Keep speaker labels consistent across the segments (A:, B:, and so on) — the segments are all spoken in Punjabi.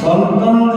A: ਸੰਤਾਂ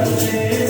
A: ਕਾਸੀ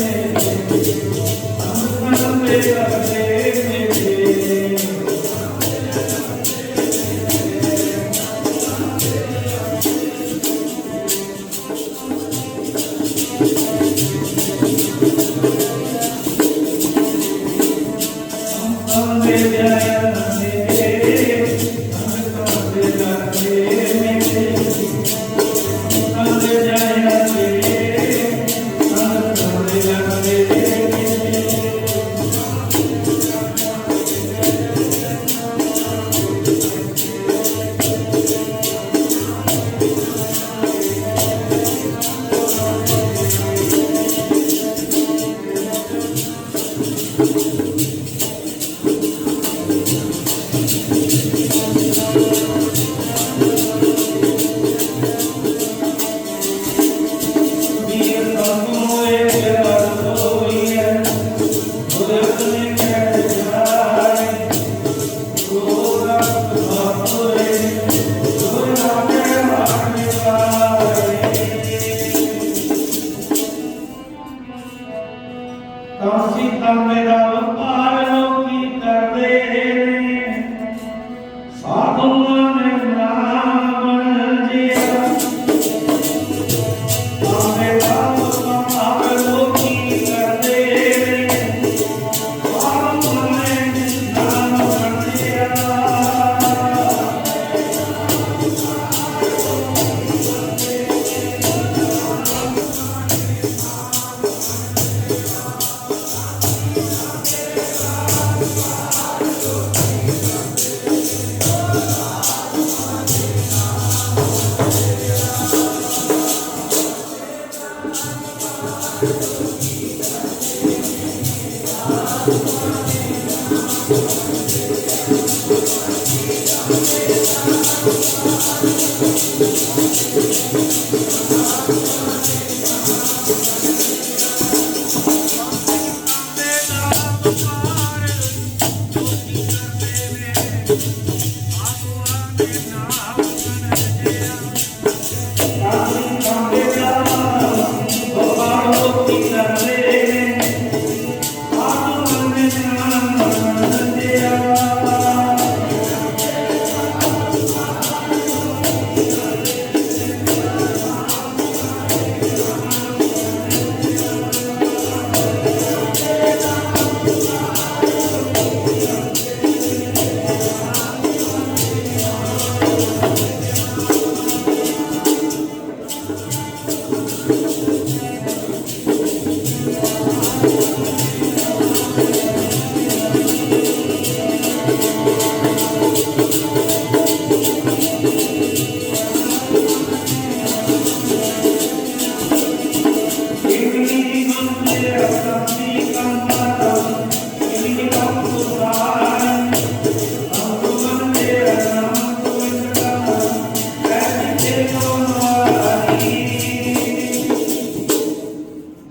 B: Thank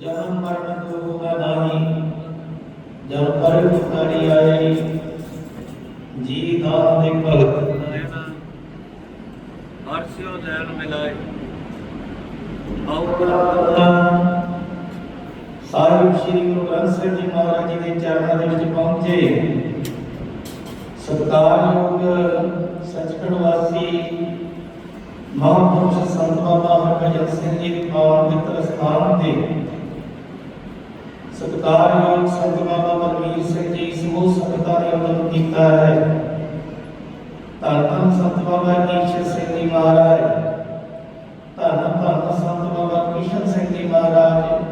A: जन्म मरण तो होगा नहीं जन्म पर ਪਹੁੰਚੇ ਸਤਿਕਾਰਯੋਗ ਸੱਚਖੰਡ ਵਾਸੀ, ਮਹਾਂਪੁਰਸ਼ ਸੰਤ ਬਾਬਾ ਹਰਭਜਨ ਸਿੰਘ ਜੀ ਦੇ ਮਿੱਤਰ ਸਥਾਨ ਤੇ ਸਤਿਕਾਰਯੋਗ ਸੰਤ ਬਾਬਾ ਬਲਵੀਰ ਸਿੰਘ ਜੀ ਸਮੂਹ ਸੰਗਤਾਂ ਨੇ ਉਦਮ ਕੀਤਾ ਹੈ। ਧੰਨ ਸੰਤ ਬਾਬਾ ਈਸ਼ਰ ਸਿੰਘ ਜੀ ਮਹਾਰਾਜ। ਧੰਨ ਧੰਨ ਸੰਤ ਬਾਬਾ ਕ੍ਰਿਸ਼ਨ ਸਿੰਘ ਜੀ ਮਹਾਰਾਜ।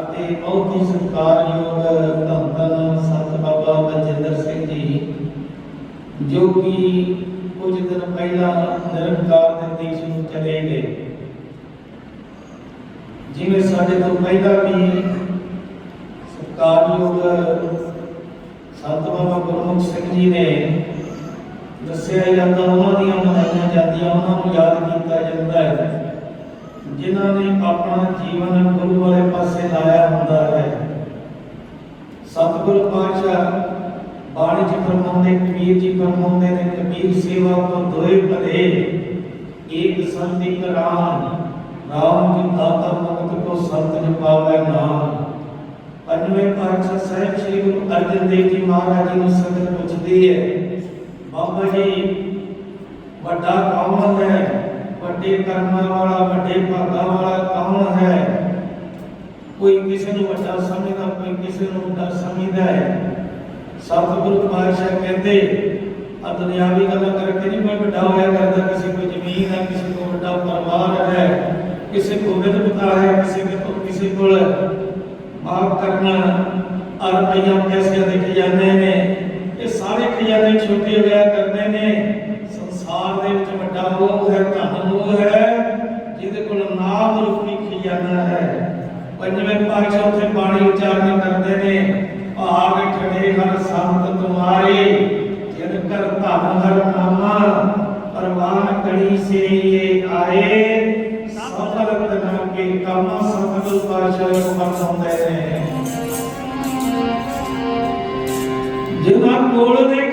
A: ਅਤੇ ਬਹੁਤ ਹੀ ਸਤਿਕਾਰਯੋਗ ਜੋ ਕਿ ਕੁਝ ਦਿਨ ਪਹਿਲਾਂ ਨਿਰੰਕਾਰ ਦੇ ਦੇਸ਼ ਨੂੰ ਚਲੇ ਗਏ। ਜਿਵੇਂ ਸਾਡੇ ਤੋਂ ਪਹਿਲਾਂ ਵੀ ਸਤਿਕਾਰਯੋਗ ਸੰਤ ਬਾਬਾ ਗੁਰਮੁਖ ਸਿੰਘ ਜੀ ਨੇ ਦੱਸਿਆ ਜਾਂਦਾ ਉਹਨਾਂ ਦੀਆਂ ਮਨਾਈਆਂ ਜਾਂਦੀਆਂ, ਉਹਨਾਂ ਨੂੰ ਯਾਦ ਕੀਤਾ ਜਾਂਦਾ ਹੈ, ਜਿਨ੍ਹਾਂ ਨੇ ਆਪਣਾ ਜੀਵਨ ਗੁਰੂ ਵਾਲੇ ਪਾਸੇ ਲਾਇਆ ਹੁੰਦਾ ਹੈ। ਸਤਿਗੁਰੂ ਪਾਤਸ਼ਾਹ ਬਾਣੀ ਚ ਫਰਮਾਉਂਦੇ ਕਬੀਰ ਜੀ ਫਰਮਾਉਂਦੇ ਨੇ, ਕਬੀਰ ਸੇਵਾ ਕੋ ਦੋਏ ਭਲੇ, ਏਕ ਸੰਤੀ ਕਰਾਨ ਰਾਮ ਜੀ ਦਾਤਾ ਮੁਕਤ ਕੋ ਸੰਤ ਜ ਪਾਵੈ ਨਾਮ। ਪੰਜਵੇਂ ਪਾਤਸ਼ਾਹ ਸਾਹਿਬ ਸ੍ਰੀ ਗੁਰੂ ਅਰਜਨ ਦੇਵ ਜੀ ਮਹਾਰਾਜ ਜੀ ਨੂੰ ਸੰਗਤ ਪੁੱਛਦੀ ਹੈ, ਬਾਬਾ ਜੀ, ਵੱਡਾ ਕੌਣ ਹੈ? ਵੱਡੇ ਕਰਮਾਂ ਵਾਲਾ, ਵੱਡੇ ਭਾਗਾਂ ਵਾਲਾ ਕੌਣ ਹੈ? ਕੋਈ ਕਿਸੇ ਨੂੰ ਵੱਡਾ ਸਮਝਦਾ, ਕੋਈ ਕਿਸੇ ਨੂੰ ਵੱਡਾ ਸਮਝਦਾ ਹੈ। ਸਤਿਗੁਰੂ ਪਾਤਸ਼ਾਹ ਕਹਿੰਦੇ ਆ ਦੁਨਿਆਵੀ ਗੱਲਾਂ ਕਰਕੇ ਨਹੀਂ ਕੋਈ ਵੱਡਾ ਹੋਇਆ ਕਰਦਾ, ਕਿਸੇ ਕੋਲ ਜ਼ਮੀਨ ਹੈ, ਕਿਸੇ ਕੋਲ ਵੱਡਾ ਪਰਿਵਾਰ ਹੈ, ਕਿਸੇ ਕੋਲ ਵਿਦਵਤਾ ਹੈ, ਕਿਸੇ ਕੋਲ ਕਿਸੇ ਕੋਲ ਮਾਫ ਕਰਨਾ ਆ ਰੁਪਈਆ ਪੈਸਿਆਂ ਦੇ ਖਜ਼ਾਨੇ ਨੇ, ਇਹ ਸਾਰੇ ਖਜ਼ਾਨੇ ਛੋਟੇ ਹੋਇਆ ਕਰਦੇ ਨੇ, ਸੰਸਾਰ ਦੇ ਵਿੱਚ ਵੱਡਾ ਉਹ ਹੈ, ਧਨ ਉਹ ਹੈ, ਜਿਹਦੇ ਕੋਲ ਨਾਮ ਰੂਪੀ ਖਜ਼ਾਨਾ ਹੈ। ਪੰਜਵੇਂ ਪਾਤਸ਼ਾਹ ਉੱਥੇ ਬਾਣੀ ਉਚਾਰਨ ਕਰਦੇ ਨੇ ਭਾਗ ਠੜੇ ਹਰ ਸੰਤ ਤੁਮਾਰੇ ਜਿਨ ਕਰ ਧਨ ਹਰ ਨਾਮਾ, ਪਰਵਾਨ ਕੜੀ ਸੇ ਇਹ ਆਏ। ਸਫਲ ਤਨਾ ਕੇ ਕੰਮ ਸਤਿਗੁਰ ਪਾਤਸ਼ਾਹ ਨੂੰ ਫਰਮਾਉਂਦੇ ਨੇ। ਜਿਨ੍ਹਾਂ ਕੋਲ ਦੇ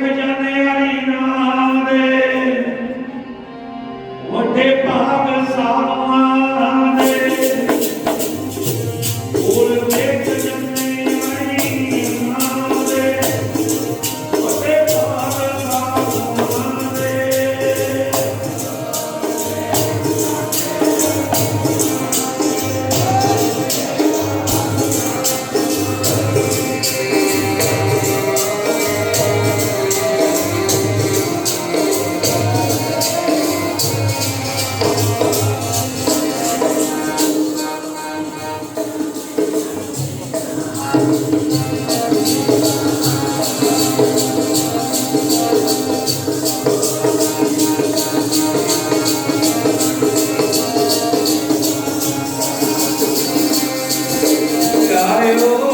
A: Pai, eu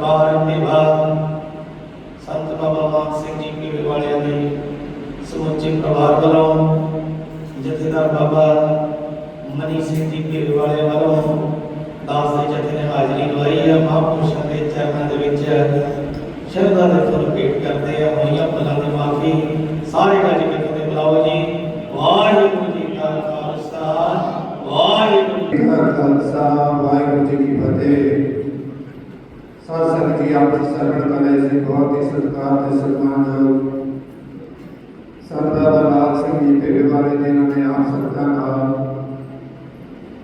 A: ਦਰਬਾਰ ਨਿਵਾਸ ਸੰਤ ਬਾਬਾ ਮਾਨ ਸਿੰਘ ਜੀ ਪੀਰ ਵਾਲਿਆਂ ਦੇ ਸਮੁੱਚੇ ਪਰਿਵਾਰ ਵੱਲੋਂ, ਜਥੇਦਾਰ ਬਾਬਾ ਮਨੀ ਸਿੰਘ ਜੀ ਪੀਰ ਵਾਲਿਆਂ ਵੱਲੋਂ ਦਾਸ ਦੇ ਜਥੇ ਨੇ ਹਾਜ਼ਰੀ ਲਵਾਈ ਹੈ ਮਹਾਂਪੁਰਸ਼ਾਂ ਦੇ ਚਰਨਾਂ ਦੇ ਵਿੱਚ ਸ਼ਰਧਾ ਦੇ ਫੁੱਲ ਭੇਟ ਕਰਦੇ ਆ। ਹੋਈਆਂ ਭੁੱਲਾਂ ਦੀ ਮਾਫੀ ਸਾਰੇ ਗੱਜ ਕੇ ਤੇ ਬੁਲਾਓ ਜੀ। ਵਾਹਿਗੁਰੂ ਜੀ ਕਾ ਖਾਲਸਾ, ਵਾਹਿਗੁਰੂ ਜੀ
C: ਜੀ ਕਾ ਖਾਲਸਾ ਵਾਹਿਗੁਰੂ ਜੀ ਕੀ ਫਤਿਹ। ਸਾਧ ਸੰਗਤ ਸਰਵਣ ਕਲੇ ਸੇ, ਬਹੁਤ ਹੀ ਸਤਿਕਾਰ ਤੇ ਸਨਮਾਨਯੋਗ ਸਰਦਾਰ ਲਾਲ ਸਿੰਘ ਜੀ ਦੇ ਵਾਲੇ ਜਿਨ੍ਹਾਂ ਨੇ ਆਪ ਸੰਗਤਾਂ ਨਾਲ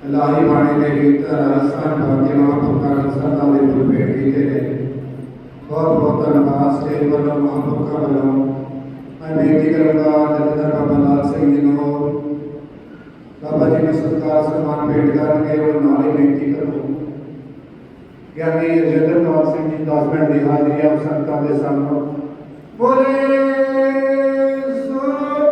C: ਇਲਾਹੀ ਬਾਣੀ ਦੇ ਗੀਤ, ਰਾਜਸਥਾਨ ਭਾਗੇ ਮਹਾਂਪੁਰਖਾਂ ਨੂੰ ਸਰਦਾਂ ਦੇ ਫੁੱਲ ਭੇਟ ਕੀਤੇ ਨੇ ਬਹੁਤ ਬਹੁਤ ਧੰਨਵਾਦ ਸਟੇਜ ਵੱਲੋਂ, ਮਹਾਂਪੁਰਖਾਂ ਵੱਲੋਂ। ਮੈਂ ਬੇਨਤੀ ਕਰਾਂਗਾ ਜਥੇਦਾਰ ਬਾਬਾ ਲਾਲ ਸਿੰਘ ਜੀ ਨੂੰ, ਬਾਬਾ ਜੀ ਨੂੰ ਸਤਿਕਾਰ ਸਨਮਾਨ ਭੇਟ ਕਰਨਗੇ, ਉਹ ਨਾਲ ਹੀ ਬੇਨਤੀ ਕਰੂੰ। ਗਿਆਨੀ ਰਜਿੰਦਰ ਕੌਰ ਸਿੰਘ ਜੀ 10 ਮਿੰਟ ਦੀ ਹਾਜ਼ਰੀ ਆਪ ਸੰਤਾਂ ਦੇ ਸਾਹਮਣੇ। ਬੋਲੇ ਸੋ